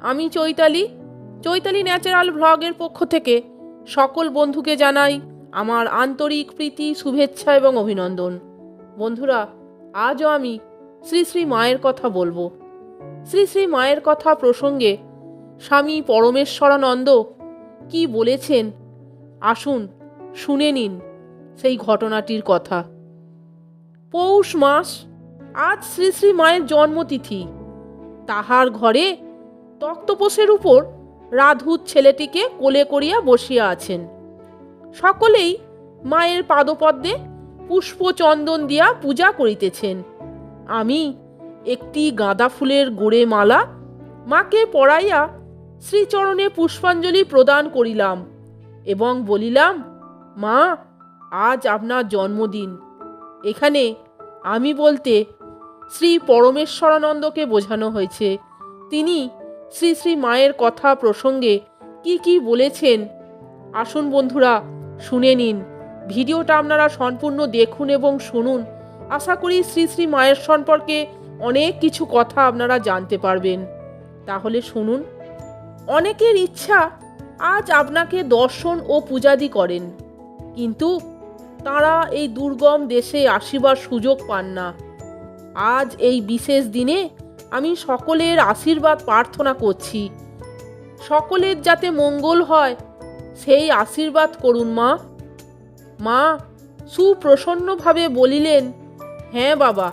আমি চৈতালি। চৈতালি ন্যাচারাল ভ্লগের পক্ষ থেকে সকল বন্ধুকে জানাই আমার আন্তরিক প্রীতি, শুভেচ্ছা এবং অভিনন্দন। বন্ধুরা, আজও আমি শ্রী শ্রী মায়ের কথা বলব। শ্রী শ্রী মায়ের কথা প্রসঙ্গে স্বামী পরমেশ্বরানন্দ কি বলেছেন? আসুন শুনে নিন সেই ঘটনাটির কথা। পৌষ মাস, আজ শ্রী শ্রী মায়ের জন্মতিথি। তাহার ঘরে তক্তপোষের উপর রাধুর ছেলেটিকে কোলে করিয়া বসিয়া আছেন। সকলেই মায়ের পাদপদ্মে পুষ্পচন্দন দিয়া পূজা করিতেছেন। আমি একটি গাঁদা ফুলের গোড়ে মালা মাকে পরাইয়া শ্রীচরণে পুষ্পাঞ্জলি প্রদান করিলাম এবং বলিলাম, মা, আজ আপনার জন্মদিন। এখানে আমি বলতে শ্রী পরমেশ্বরানন্দকে বোঝানো হয়েছে। তিনি শ্রী শ্রী মায়ের কথা প্রসঙ্গে কি কি বলেছেন? আসুন বন্ধুরা, শুনে নিন। ভিডিওটা আপনারা সম্পূর্ণ দেখুন এবং শুনুন। আশা করি শ্রী শ্রী মায়ের সম্পর্কে অনেক কিছু কথা আপনারা জানতে পারবেন। তাহলে শুনুন। অনেকের ইচ্ছা আজ আপনাকে দর্শন ও পূজাদি করেন, কিন্তু তারা এই দুর্গম দেশে আসিবার সুযোগ পান না। আজ এই বিশেষ দিনে আমি সকলের আশীর্বাদ প্রার্থনা করছি। সকলের যাতে মঙ্গল হয়, সেই আশীর্বাদ করুন মা। মা, সুপ্রসন্নভাবে বলিলেন হ্যাঁ বাবা,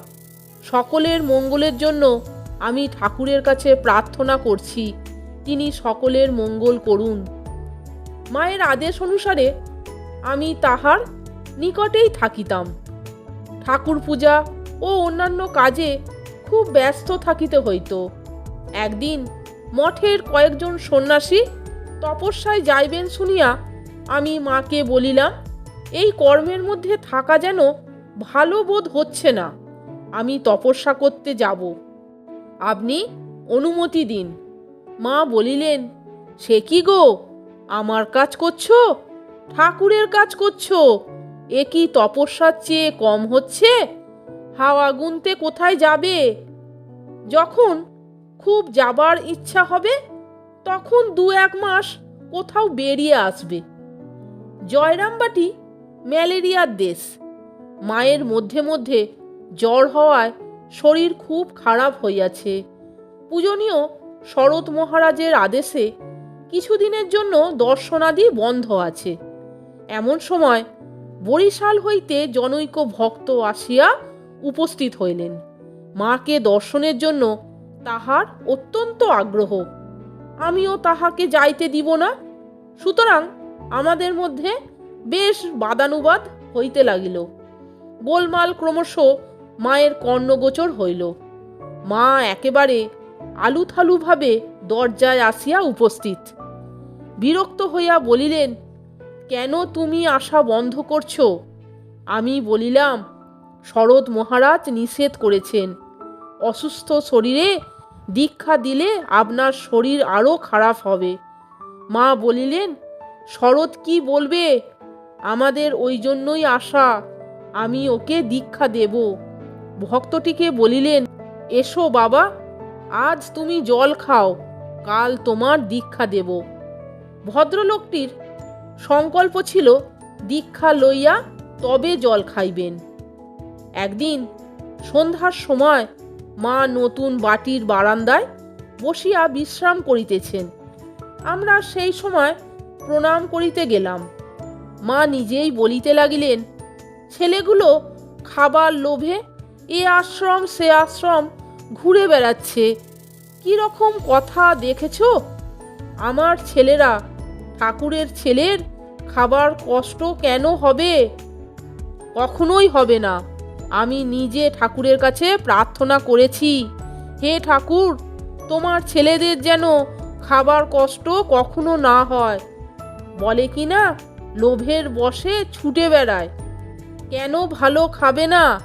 সকলের মঙ্গলের জন্য আমি ঠাকুরের কাছে প্রার্থনা করছি, তিনি সকলের মঙ্গল করুন। মায়ের আদেশ অনুসারে আমি তাহার নিকটেই থাকিতাম। ঠাকুর পূজা ও অন্যান্য কাজে খুব ব্যস্ত থাকিতে হইত। একদিন মঠের কয়েকজন সন্ন্যাসী তপস্যায় যাইবেন শুনিয়া আমি মাকে বলিলাম, এই কর্মের মধ্যে থাকা যেন ভালো বোধ হচ্ছে না। আমি তপস্যা করতে যাব। আপনি অনুমতি দিন। মা বলিলেন, সে কি গো? আমার কাজ করছ? ঠাকুরের কাজ করছ? এ কি তপস্যার চেয়ে কম হচ্ছে? হাওয়া গুনতে কোথায় যাবে? যখন খুব যাবার ইচ্ছা হবে, তখন দু এক মাস কোথাও বেরিয়ে আসবে। জয়রামবাটি ম্যালেরিয়ার দেশ। মায়ের মধ্যে মধ্যে জ্বর হওয়ায় শরীর খুব খারাপ হইয়াছে। পূজনীয় শরৎ মহারাজের আদেশে কিছুদিনের জন্য দর্শনাদি বন্ধ আছে। এমন সময় বরিশাল হইতে জনৈক ভক্ত আসিয়া উপস্থিত হইলেন। মাকে দর্শনের জন্য তাহার অত্যন্ত আগ্রহ। আমিও তাহাকে যাইতে দিব না। সুতরাং আমাদের মধ্যে বেশ বাদানুবাদ হইতে লাগিল। গোলমাল ক্রমশ মায়ের কর্ণগোচর হইল। মা একেবারে আলুথালুভাবে দরজায় আসিয়া উপস্থিত। বিরক্ত হইয়া বলিলেন, কেন তুমি আসা বন্ধ করছ? আমি বলিলাম শরৎ মহারাজ নিষেধ করেছেন। অসুস্থ শরীরে দীক্ষা দিলে আপনার শরীর আরও খারাপ হবে। মা বলিলেন, শরৎ কি বলবে? আমাদের ওই জন্যই আশা। আমি ওকে দীক্ষা দেব। ভক্তটিকে বলিলেন, এসো বাবা, আজ তুমি জল খাও, কাল তোমার দীক্ষা দেব। ভদ্রলোকটির সংকল্প ছিল, দীক্ষা লইয়া তবে জল খাইবেন। একদিন সন্ধ্যার সময় মা নতুন বাটির বারান্দায় বসিয়া বিশ্রাম করিতেছেন। আমরা সেই সময় প্রণাম করিতে গেলাম। মা নিজেই বলিতে লাগিলেন, ছেলেগুলো খাবার লোভে এ আশ্রম সে আশ্রম ঘুরে বেড়াচ্ছে। রকম কথা দেখেছ? আমার ছেলেরা ঠাকুরের ছেলের খাবার কষ্ট কেন হবে? কখনোই হবে না। আমি নিজে ঠাকুরের কাছে প্রার্থনা করেছি। হে ঠাকুর, তোমার ছেলেদের যেন খাবার কষ্ট কখনো না হয়। বলে কি না, লোভের বসে ছুটে বেড়ায়। কেন ভালো খাবে না?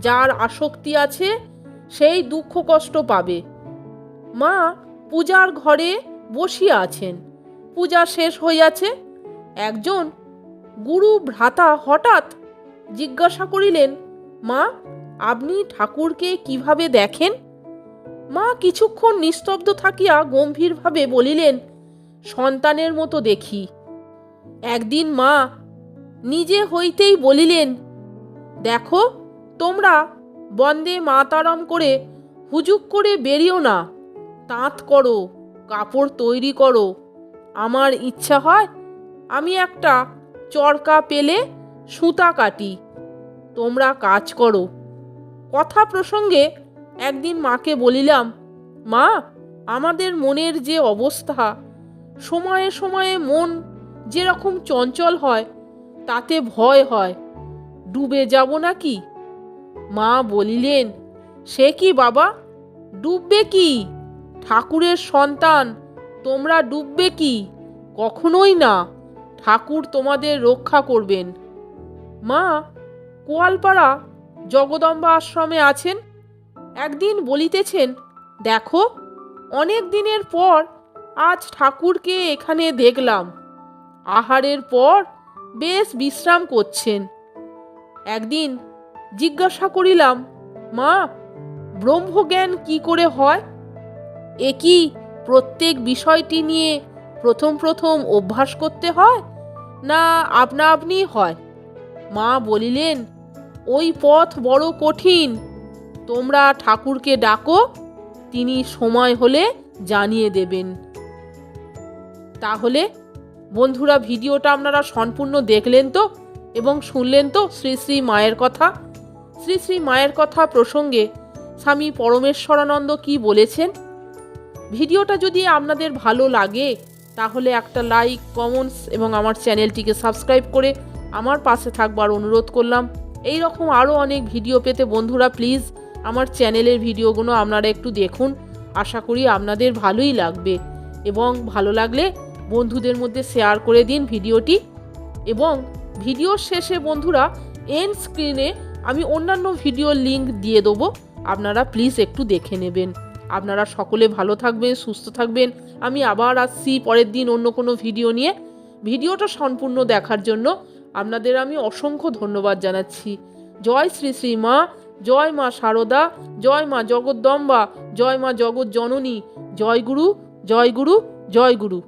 যার আসক্তি আছে, সেই দুঃখ কষ্ট পাবে। মা পূজার ঘরে বসিয়া আছেন। পূজা শেষ হইয়াছে। একজন গুরু ভ্রাতা হঠাৎ জিজ্ঞাসা করিলেন মা, আপনি ঠাকুরকে কীভাবে দেখেন? মা কিছুক্ষণ নিস্তব্ধ থাকিয়া গম্ভীরভাবে বলিলেন, সন্তানের মতো দেখি। একদিন মা নিজে হইতেই বলিলেন, দেখো, তোমরা বন্দে মাতারাম করে হুজুক করে বেরিও না। তাঁত করো, কাপড় তৈরি করো। আমার ইচ্ছা হয় আমি একটা চরকা পেলে সুতা কাটি। তোমরা কাজ করো। কথা প্রসঙ্গে একদিন মাকে বলিলাম, মা, আমাদের মনের যে অবস্থা, সময়ে সময়ে মন যেরকম চঞ্চল হয়, তাতে ভয় হয়, ডুবে যাব নাকি? মা বলিলেন, সে কি বাবা? ডুববে কি? ঠাকুরের সন্তান তোমরা ডুববে কি? কখনোই না। ঠাকুর তোমাদের রক্ষা করবেন। মা কোয়ালপাড়া জগদম্বা আশ্রমে আছেন। একদিন বলিতেছেন, দেখো, অনেক দিনের পর আজ ঠাকুরকে এখানে দেখলাম। আহারের পর বেশ বিশ্রাম করছেন। একদিন জিজ্ঞাসা করিলাম, মা, ব্রহ্মজ্ঞান কি করে হয়? এ কি প্রত্যেক বিষয়টি নিয়ে প্রথম প্রথম অভ্যাস করতে হয়? না আপনা আপনি হয়? মা বলিলেন, ওই পথ বড় কঠিন। তোমরা ঠাকুরকে ডাকো, তিনি সময় হলে জানিয়ে দেবেন। তাহলে, বন্ধুরা, ভিডিওটা আপনারা সম্পূর্ণ দেখলেন তো এবং শুনলেন তো শ্রী শ্রী মায়ের কথা? শ্রী শ্রী মায়ের কথা প্রসঙ্গে স্বামী পরমেশ্বরানন্দ কি বলেছেন? ভিডিওটা যদি আপনাদের ভালো লাগে, তাহলে একটা লাইক কমেন্টস এবং আমার চ্যানেলটিকে সাবস্ক্রাইব করে আমার পাশে থাকবার অনুরোধ করলাম। এই রকম আরও অনেক ভিডিও পেতে বন্ধুরা প্লিজ আমার চ্যানেলের ভিডিওগুলো আপনারা একটু দেখুন। আশা করি আপনাদের ভালোই লাগবে এবং ভালো লাগলে বন্ধুদের মধ্যে শেয়ার করে দিন ভিডিওটি এবং ভিডিওর শেষে বন্ধুরা এন স্ক্রিনে আমি অন্যান্য ভিডিওর লিংক দিয়ে দেবো। আপনারা প্লিজ একটু দেখে নেবেন। আপনারা সকলে ভালো থাকবেন, সুস্থ থাকবেন। আমি আবার আসছি পরের দিন অন্য কোনো ভিডিও নিয়ে। ভিডিওটা সম্পূর্ণ দেখার জন্য আপনাদের আমি অসংখ্য ধন্যবাদ জানাচ্ছি। জয় শ্রী শ্রী মা, জয় মা শারদা জয় মা জগদ্দম্বা, জয় মা জগৎ জননী জয় গুরু জয় গুরু জয় গুরু।